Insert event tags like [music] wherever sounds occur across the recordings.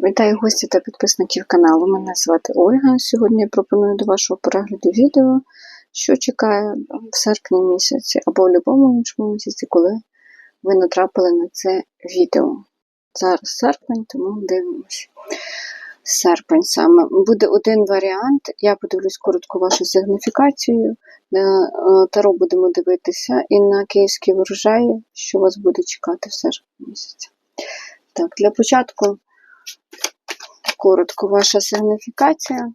Вітаю гості та підписників каналу. Мене звати Ольга. Сьогодні я пропоную до вашого перегляду відео, що чекає в серпні місяці або в будь-якому іншому місяці, коли ви натрапили на це відео. Зараз серпень, тому дивимося. Серпень саме. Буде один варіант. Я подивлюсь коротко вашу сигніфікацію. На е, Таро будемо дивитися і на київські врожаї, що вас буде чекати в серпні місяці. Так, для початку коротко ваша сигніфікація.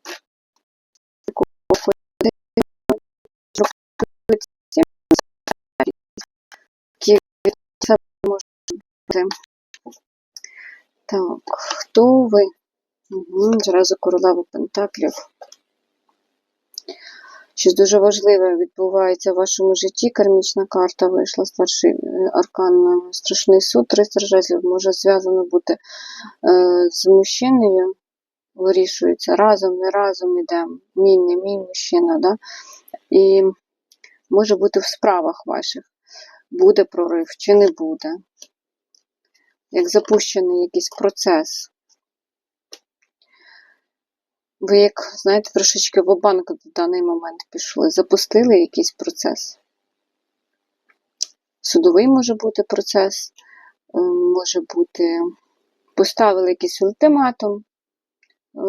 Так, хто ви? Угу, Зразу королева Пентаклів. Щось дуже важливе відбувається в вашому житті. Кармічна карта вийшла, старший е, аркан, страшний суд, 300 жезлів може зв'язано бути е, з мужчиною, вирішується разом, не разом ідемо, мій, не мій мужчина. Да? І може бути в справах ваших. Буде прорив чи не буде. Як запущений якийсь процес. Ви, як, знаєте, трошечки в банк в даний момент пішли, запустили якийсь процес. Судовий може бути процес, може бути, поставили якийсь ультиматум е,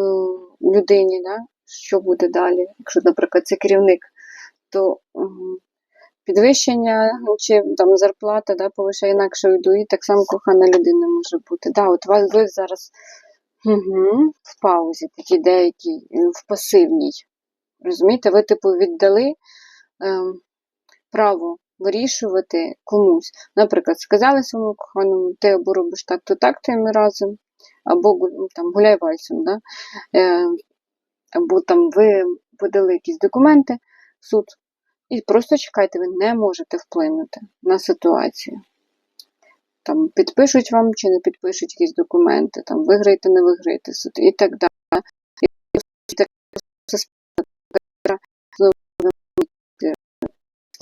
людині, да? що буде далі. Якщо, наприклад, це керівник, то підвищення чи там зарплата да, повишає інакше йду, і так само кохана людина може бути. Да, от ви зараз Угу, В паузі, такі деякі, е, в пасивній. Розумієте, ви, типу, віддали е, право вирішувати комусь. Наприклад, сказали своєму коханому, ти або робиш так, то так, то ми разом, або ну, там, гуляй вальсом, да? е, або там ви подали якісь документи в суд, і просто чекайте, ви не можете вплинути на ситуацію там підпишуть вам чи не підпишуть якісь документи, там виграєте, не виграєте суд і так далі.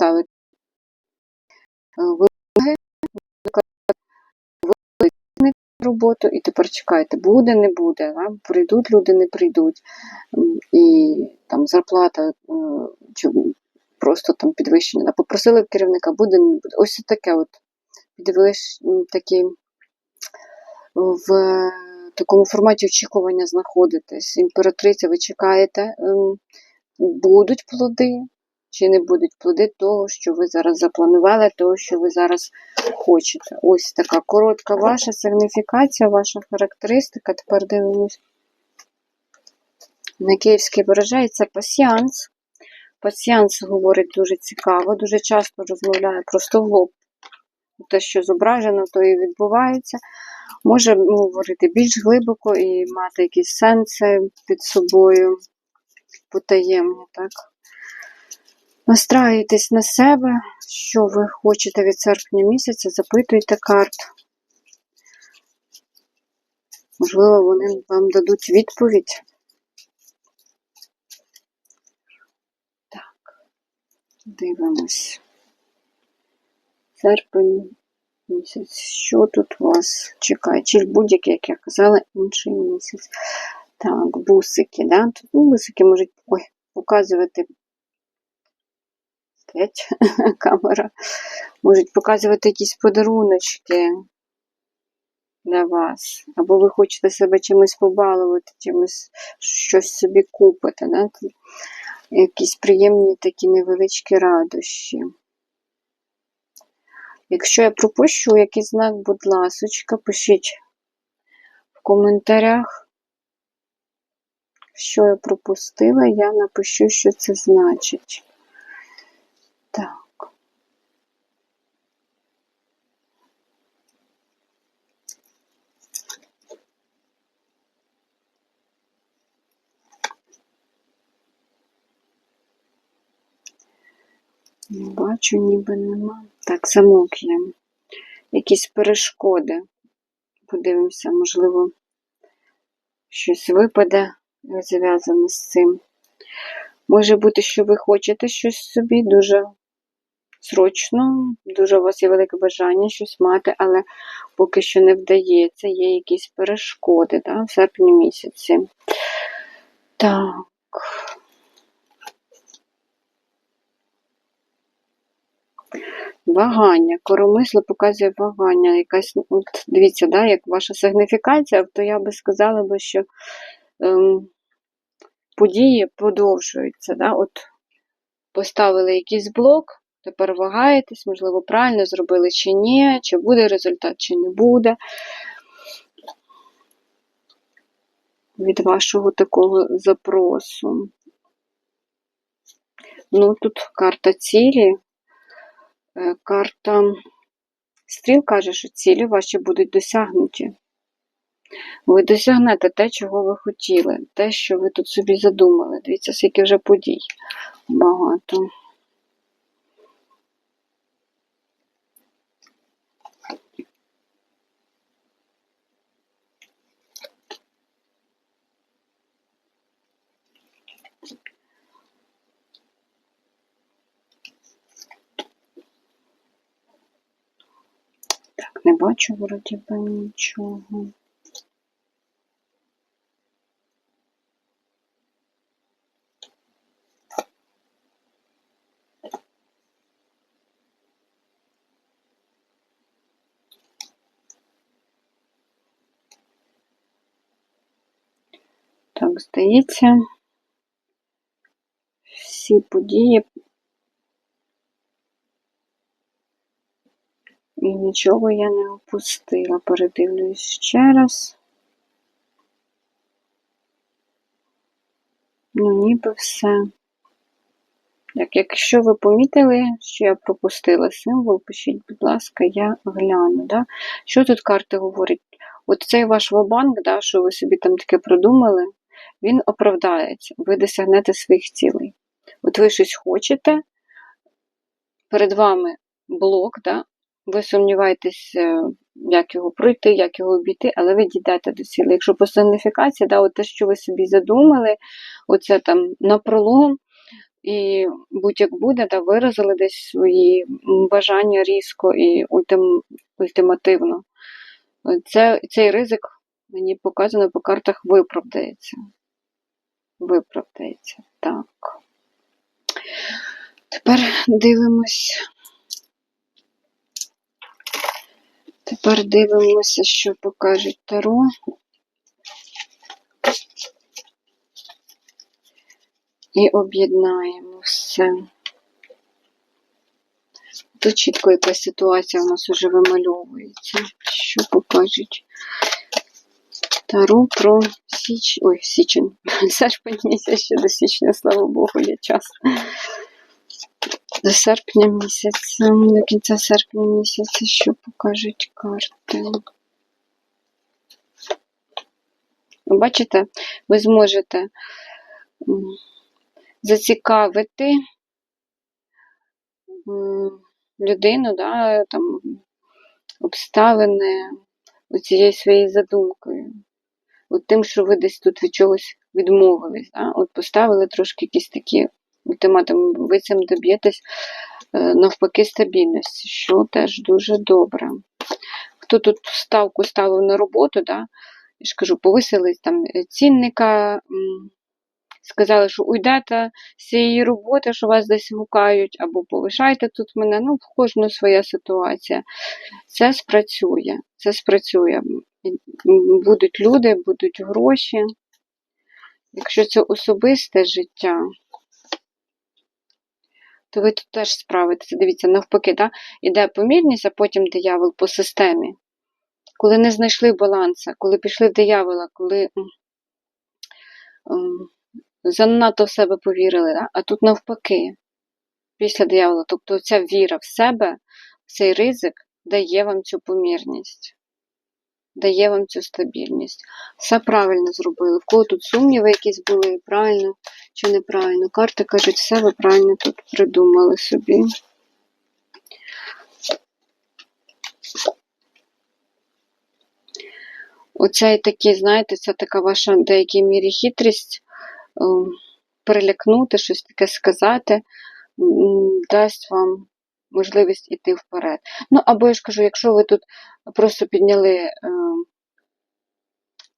ставити вимоги, роботу, і тепер чекайте, буде, не буде, да? прийдуть люди, не прийдуть. І там зарплата е, чи просто там підвищення. Попросили керівника, буде, не буде. Ось таке от підвищ такі в такому форматі очікування знаходитесь. Імператриця, ви чекаєте, ем, будуть плоди, чи не будуть плоди того, що ви зараз запланували, того, що ви зараз хочете. Ось така коротка ваша сигніфікація, ваша характеристика. Тепер дивимось. На київський виражає це пасіанс. Пасіанс говорить дуже цікаво, дуже часто розмовляє просто в лоб те, що зображено, то і відбувається. Може говорити більш глибоко і мати якісь сенси під собою потаємні, так? Настраюйтесь на себе, що ви хочете від серпня місяця, запитуйте карт. Можливо, вони вам дадуть відповідь. Так, дивимось серпень місяць. Що тут вас чекає? Чи будь-який, як я казала, інший місяць. Так, бусики, да? Тут ну, бусики можуть ой, показувати стоять [laughs] камера, можуть показувати якісь подаруночки для вас. Або ви хочете себе чимось побалувати, чимось щось собі купити. Да? Якісь приємні такі невеличкі радощі. Якщо я пропущу якийсь знак, будь ласочка, пишіть в коментарях, що я пропустила, я напишу, що це значить. Так. Бачу, ніби нема. Так, замок є. Якісь перешкоди. Подивимося, можливо, щось випаде, зв'язане з цим. Може бути, що ви хочете щось собі дуже срочно, дуже у вас є велике бажання щось мати, але поки що не вдається, є якісь перешкоди да, в серпні місяці. Так. Вагання. Коромисло показує вагання. Якась, от, дивіться, да, як ваша сигніфікація, то я би сказала би, що ем, події продовжуються. Да? От Поставили якийсь блок, тепер вагаєтесь, можливо, правильно зробили чи ні, чи буде результат, чи не буде. Від вашого такого запросу. Ну, тут карта цілі. Е, Карта стріл каже, що цілі ваші будуть досягнуті. Ви досягнете те, чого ви хотіли, те, що ви тут собі задумали. Дивіться, скільки вже подій багато. Не бачу вроді би нічого. Так, здається, всі події і нічого я не опустила. Передивлюсь ще раз. Ну, ніби все. Так, якщо ви помітили, що я пропустила символ, пишіть, будь ласка, я гляну. Да? Що тут карти говорять? От цей ваш вабанк, да, що ви собі там таке продумали, він оправдається, ви досягнете своїх цілей. От ви щось хочете, перед вами блок, да? Ви сумніваєтесь, е, як його пройти, як його обійти, але ви дійдете до цілей. Якщо персоніфікація, да, те, що ви собі задумали, оце там напролом, і будь-як буде, да, виразили десь свої бажання різко і ультим, ультимативно. Це, Цей ризик мені показано по картах виправдається. Виправдається. Так. Тепер дивимось. Тепер дивимося, що покажуть Таро. І об'єднаємо все. Тут чітко якась ситуація у нас вже вимальовується. Що покажуть? Таро про січ... Ой, січень. [laughs] Серпень місяць ще до січня, слава Богу, є час. До серпня місяця, до кінця серпня місяця, що покажуть карти. Бачите, ви зможете зацікавити людину, да, там, обставини цією своєю задумкою. От тим, що ви десь тут від чогось відмовились, да? от поставили трошки якісь такі ви цим доб'єтесь е, навпаки стабільності, що теж дуже добре. Хто тут ставку ставив на роботу, да? я ж кажу, повисили там цінника, сказали, що уйдете з цієї роботи, що вас десь гукають, або повишайте тут мене. Ну, в кожну своя ситуація. Це спрацює. Це спрацює. Будуть люди, будуть гроші. Якщо це особисте життя, то ви тут теж справитеся. Дивіться, навпаки, да? іде помірність, а потім диявол по системі. Коли не знайшли баланса, коли пішли в диявола, коли занадто в себе повірили, да? а тут навпаки, після диявола. Тобто ця віра в себе, цей ризик дає вам цю помірність, дає вам цю стабільність. Все правильно зробили. В кого тут сумніви якісь були, правильно чи неправильно. Карти кажуть, все ви правильно тут придумали собі. Оце такі, знаєте, це така ваша в деякій мірі хитрість. Ем, перелякнути, щось таке сказати, дасть вам можливість іти вперед. Ну, або я ж кажу, якщо ви тут просто підняли е,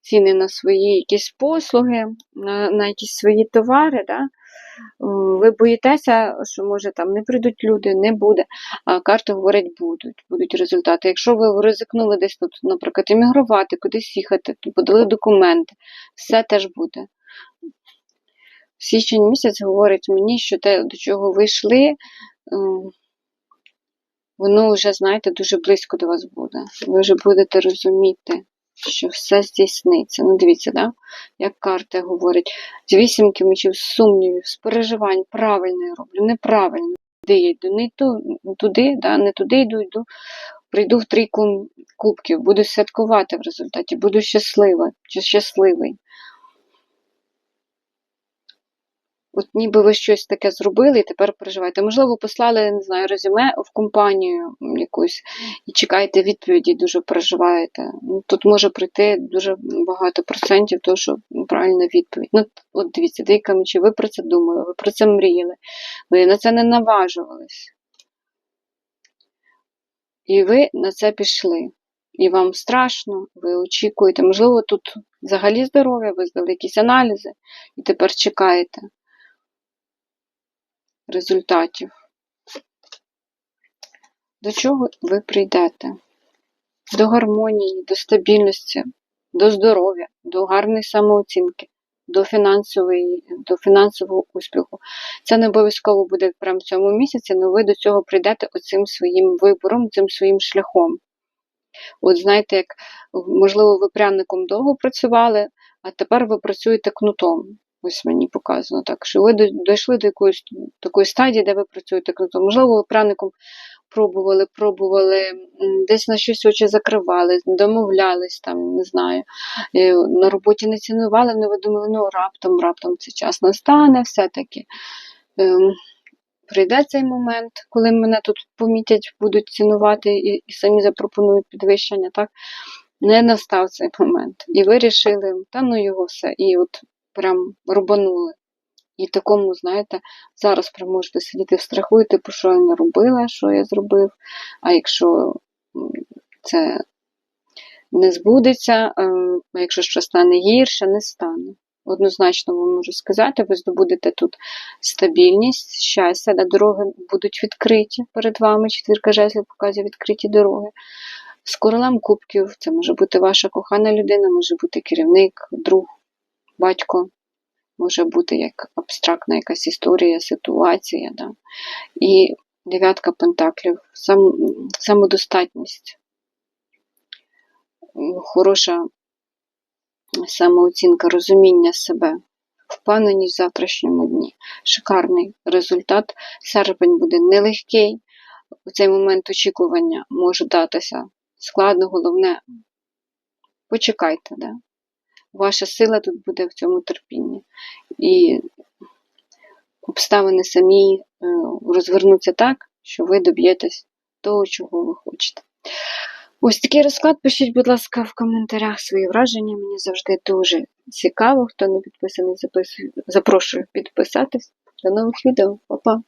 ціни на свої якісь послуги, на, на якісь свої товари, да, ви боїтеся, що може там не прийдуть люди, не буде, а карти говорять, будуть, будуть результати. Якщо ви ризикнули десь тут, наприклад, емігрувати, кудись їхати, подали документи, все теж буде. Січень місяць говорить мені, що те, до чого ви йшли, ем, воно вже, знаєте, дуже близько до вас буде. Ви вже будете розуміти, що все здійсниться. Ну, дивіться, да? як карта говорить, з вісімки мечів, сумнівів, з правильно я роблю, неправильно. Де я йду, не ту, туди, да? не туди йду, йду. Прийду в трійку кубків, буду святкувати в результаті, буду щаслива чи щасливий. От ніби ви щось таке зробили і тепер переживаєте. Можливо, послали, не знаю, резюме в компанію якусь і чекаєте відповіді, дуже переживаєте. Ну, Тут може прийти дуже багато процентів того, що правильна відповідь. Ну, от дивіться, деяка чи ви про це думали, ви про це мріяли, ви на це не наважувались. І ви на це пішли. І вам страшно, ви очікуєте. Можливо, тут взагалі здоров'я, ви здали якісь аналізи і тепер чекаєте результатів. До чого ви прийдете? До гармонії, до стабільності, до здоров'я, до гарної самооцінки, до до фінансового успіху. Це не обов'язково буде прямо в цьому місяці, але ви до цього прийдете оцим своїм вибором, цим своїм шляхом. От знаєте, як, можливо, ви пряником довго працювали, а тепер ви працюєте кнутом. Ось мені показано так, що ви дійшли до якоїсь такої стадії, де ви працюєте кнутом. Можливо, ви пряником пробували, пробували, десь на щось очі закривали, домовлялись, там, не знаю, е, на роботі не цінували, але ви думали, ну раптом, раптом цей час настане все-таки. Ем, прийде цей момент, коли мене тут помітять, будуть цінувати і, і самі запропонують підвищення, так? Не настав цей момент. І вирішили, та ну його все. І от прям рубанули. І такому, знаєте, зараз прям можете сидіти в страху, і типу, що я не робила, що я зробив. А якщо це не збудеться, а якщо щось стане гірше, не стане. Однозначно вам можу сказати, ви здобудете тут стабільність, щастя, де дороги будуть відкриті перед вами. Четвірка жезлів показує відкриті дороги. З королем кубків це може бути ваша кохана людина, може бути керівник, друг, батько, може бути як абстрактна якась історія, ситуація. Да? І дев'ятка пентаклів, сам, самодостатність, хороша самооцінка, розуміння себе, впевненість в завтрашньому дні. Шикарний результат. Серпень буде нелегкий. У цей момент очікування може датися складно, головне. Почекайте, да? Ваша сила тут буде в цьому терпінні. І обставини самі е, розвернуться так, що ви доб'єтесь того, чого ви хочете. Ось такий розклад. Пишіть, будь ласка, в коментарях свої враження. Мені завжди дуже цікаво. Хто не підписаний, запрошую підписатись. До нових відео. Па-па!